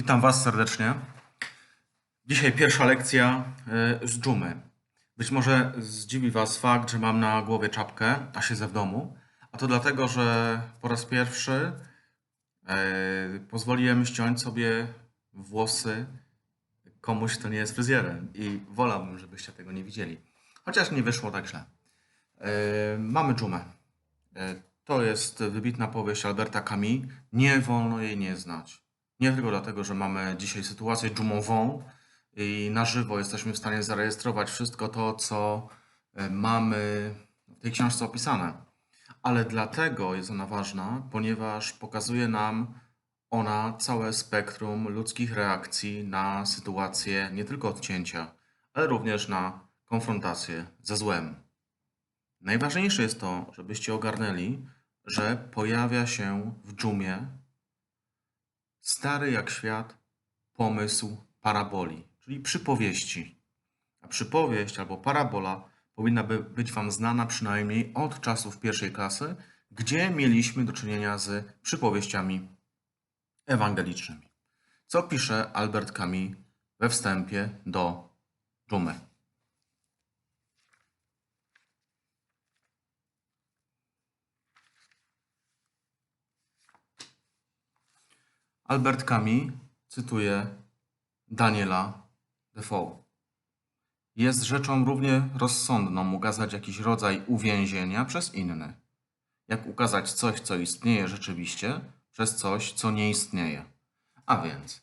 Witam Was serdecznie. Dzisiaj pierwsza lekcja e, z dżumy. Być może zdziwi Was fakt, że mam na głowie czapkę, a siedzę w domu. A to dlatego, że po raz pierwszy e, pozwoliłem ściąć sobie włosy komuś, kto nie jest fryzjerem. I wolałbym, żebyście tego nie widzieli. Chociaż nie wyszło tak źle. E, Mamy dżumę. To jest wybitna powieść Alberta Camus. Nie wolno jej nie znać. Nie tylko dlatego, że mamy dzisiaj sytuację dżumową i na żywo jesteśmy w stanie zarejestrować wszystko to, co e, mamy w tej książce opisane, ale dlatego jest ona ważna, ponieważ pokazuje nam ona całe spektrum ludzkich reakcji na sytuację nie tylko odcięcia, ale również na konfrontację ze złem. Najważniejsze jest to, żebyście ogarnęli, że pojawia się w dżumie stary jak świat pomysł paraboli, czyli przypowieści. A przypowieść albo parabola powinna by być Wam znana przynajmniej od czasów pierwszej klasy, gdzie mieliśmy do czynienia z przypowieściami ewangelicznymi. Co pisze Albert Camus we wstępie do dżumy? Albert Camus cytuje Daniela Defoe. Jest rzeczą równie rozsądną ukazać jakiś rodzaj uwięzienia przez inny, jak ukazać coś, co istnieje rzeczywiście, przez coś, co nie istnieje. A więc,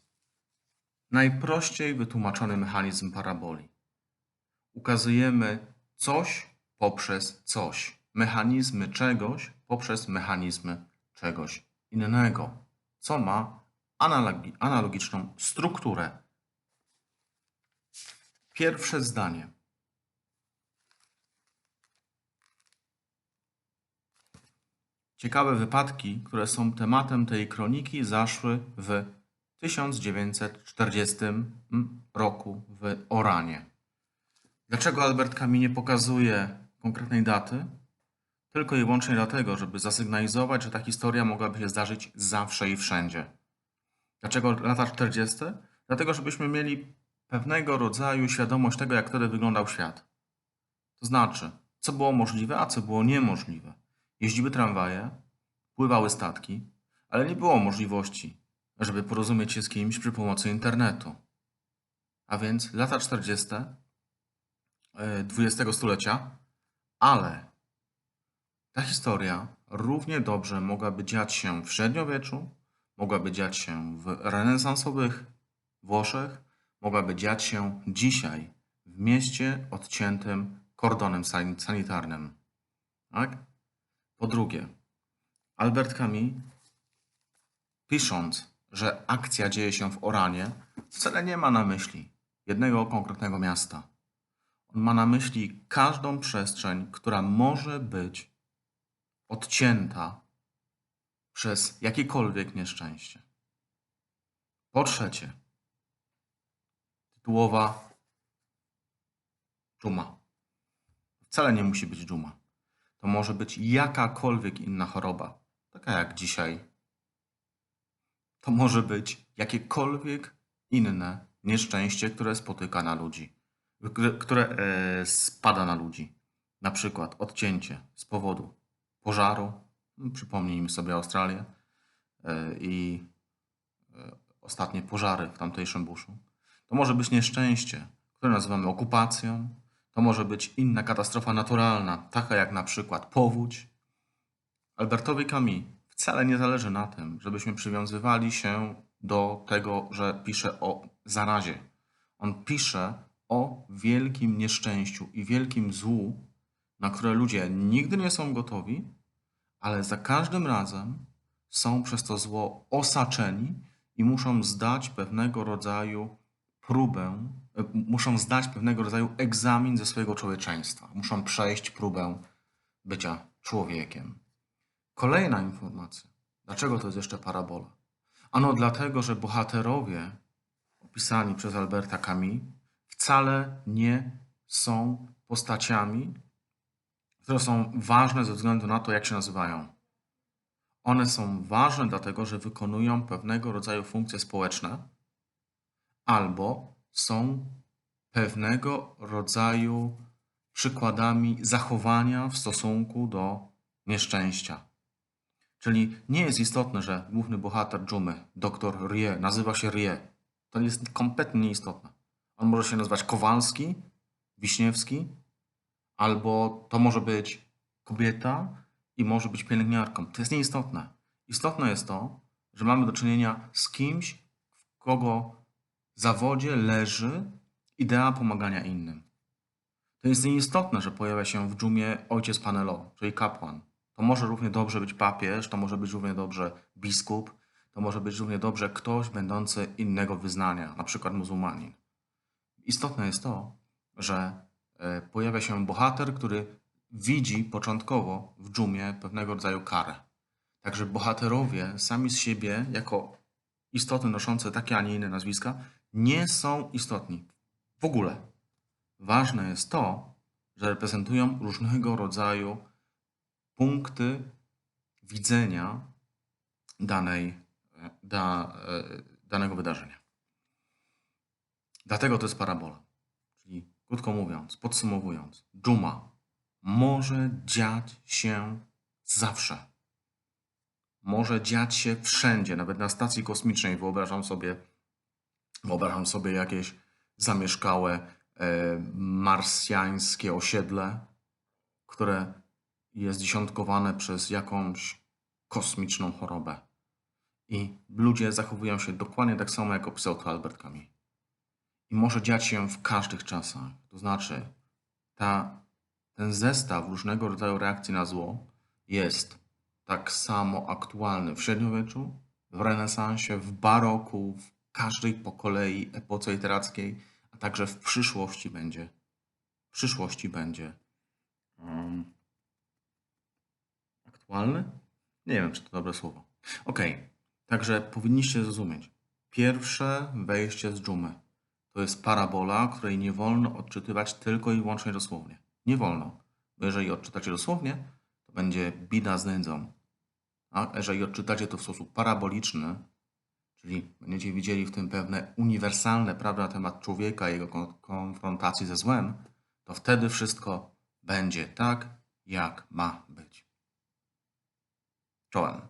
najprościej wytłumaczony mechanizm paraboli. Ukazujemy coś poprzez coś, mechanizmy czegoś poprzez mechanizmy czegoś innego, co ma analogiczną strukturę. Pierwsze zdanie. Ciekawe wypadki, które są tematem tej kroniki, zaszły w 1940 roku w Oranie. Dlaczego Albert Camus nie pokazuje konkretnej daty? Tylko i wyłącznie dlatego, żeby zasygnalizować, że ta historia mogłaby się zdarzyć zawsze i wszędzie. Dlaczego lata 40? Dlatego, żebyśmy mieli pewnego rodzaju świadomość tego, jak wtedy wyglądał świat. To znaczy, co było możliwe, a co było niemożliwe. Jeździły tramwaje, pływały statki, ale nie było możliwości, żeby porozumieć się z kimś przy pomocy internetu. A więc lata 40. XX stulecia, ale ta historia równie dobrze mogłaby dziać się w średniowieczu, mogłaby dziać się w renesansowych Włoszech, mogłaby dziać się dzisiaj w mieście odciętym kordonem san- sanitarnym. Tak? Po drugie, Albert Camus, pisząc, że akcja dzieje się w Oranie, wcale nie ma na myśli jednego konkretnego miasta. On ma na myśli każdą przestrzeń, która może być odcięta przez jakiekolwiek nieszczęście. Po trzecie, tytułowa dżuma. Wcale nie musi być dżuma. To może być jakakolwiek inna choroba, taka jak dzisiaj. To może być jakiekolwiek inne nieszczęście, które spotyka na ludzi, które, e, spada na ludzi. Na przykład odcięcie z powodu pożaru, Przypomnijmy sobie Australię e, i e, ostatnie pożary w tamtejszym buszu. To może być nieszczęście, które nazywamy okupacją. To może być inna katastrofa naturalna, taka jak na przykład powódź. Albertowi Camus wcale nie zależy na tym, żebyśmy przywiązywali się do tego, że pisze o zarazie. On pisze o wielkim nieszczęściu i wielkim złu, na które ludzie nigdy nie są gotowi, ale za każdym razem są przez to zło osaczeni i muszą zdać pewnego rodzaju próbę, e, muszą zdać pewnego rodzaju egzamin ze swojego człowieczeństwa. Muszą przejść próbę bycia człowiekiem. Kolejna informacja. Dlaczego to jest jeszcze parabola? Ano dlatego, że bohaterowie opisani przez Alberta Camus wcale nie są postaciami, które są ważne ze względu na to, jak się nazywają. One są ważne dlatego, że wykonują pewnego rodzaju funkcje społeczne, albo są pewnego rodzaju przykładami zachowania w stosunku do nieszczęścia. Czyli nie jest istotne, że główny bohater dżumy, dr Rie, nazywa się Rie. To jest kompletnie nieistotne. On może się nazywać Kowalski, Wiśniewski, albo to może być kobieta i może być pielęgniarką. To jest nieistotne. Istotne jest to, że mamy do czynienia z kimś, w kogo zawodzie leży idea pomagania innym. To jest nieistotne, że pojawia się w dżumie ojciec Panelo, czyli kapłan. To może równie dobrze być papież, to może być równie dobrze biskup, to może być równie dobrze ktoś będący innego wyznania, na przykład muzułmanin. Istotne jest to, że pojawia się bohater, który widzi początkowo w dżumie pewnego rodzaju karę. Także bohaterowie sami z siebie, jako istoty noszące takie, a nie inne nazwiska, nie są istotni. W ogóle. Ważne jest to, że reprezentują różnego rodzaju punkty widzenia danej, da, e, danego wydarzenia. Dlatego to jest parabola. Krótko mówiąc, podsumowując, dżuma może dziać się zawsze. Może dziać się wszędzie, nawet na stacji kosmicznej. Wyobrażam sobie, wyobrażam sobie jakieś zamieszkałe e, marsjańskie osiedle, które jest dziesiątkowane przez jakąś kosmiczną chorobę. I ludzie zachowują się dokładnie tak samo, jak opisał to Albert Camus. I może dziać się w każdych czasach. To znaczy, ta, ten zestaw różnego rodzaju reakcji na zło jest tak samo aktualny w średniowieczu, w renesansie, w baroku, w każdej po kolei epoce literackiej, a także w przyszłości będzie. W przyszłości będzie. Um, aktualny? Nie wiem, czy to dobre słowo. Ok, także powinniście zrozumieć. Pierwsze wejście z dżumy to jest parabola, której nie wolno odczytywać tylko i wyłącznie dosłownie. Nie wolno, bo jeżeli odczytacie dosłownie, to będzie bida z nędzą. A jeżeli odczytacie to w sposób paraboliczny, czyli będziecie widzieli w tym pewne uniwersalne prawdy na temat człowieka i jego konfrontacji ze złem, to wtedy wszystko będzie tak, jak ma być. Czołem.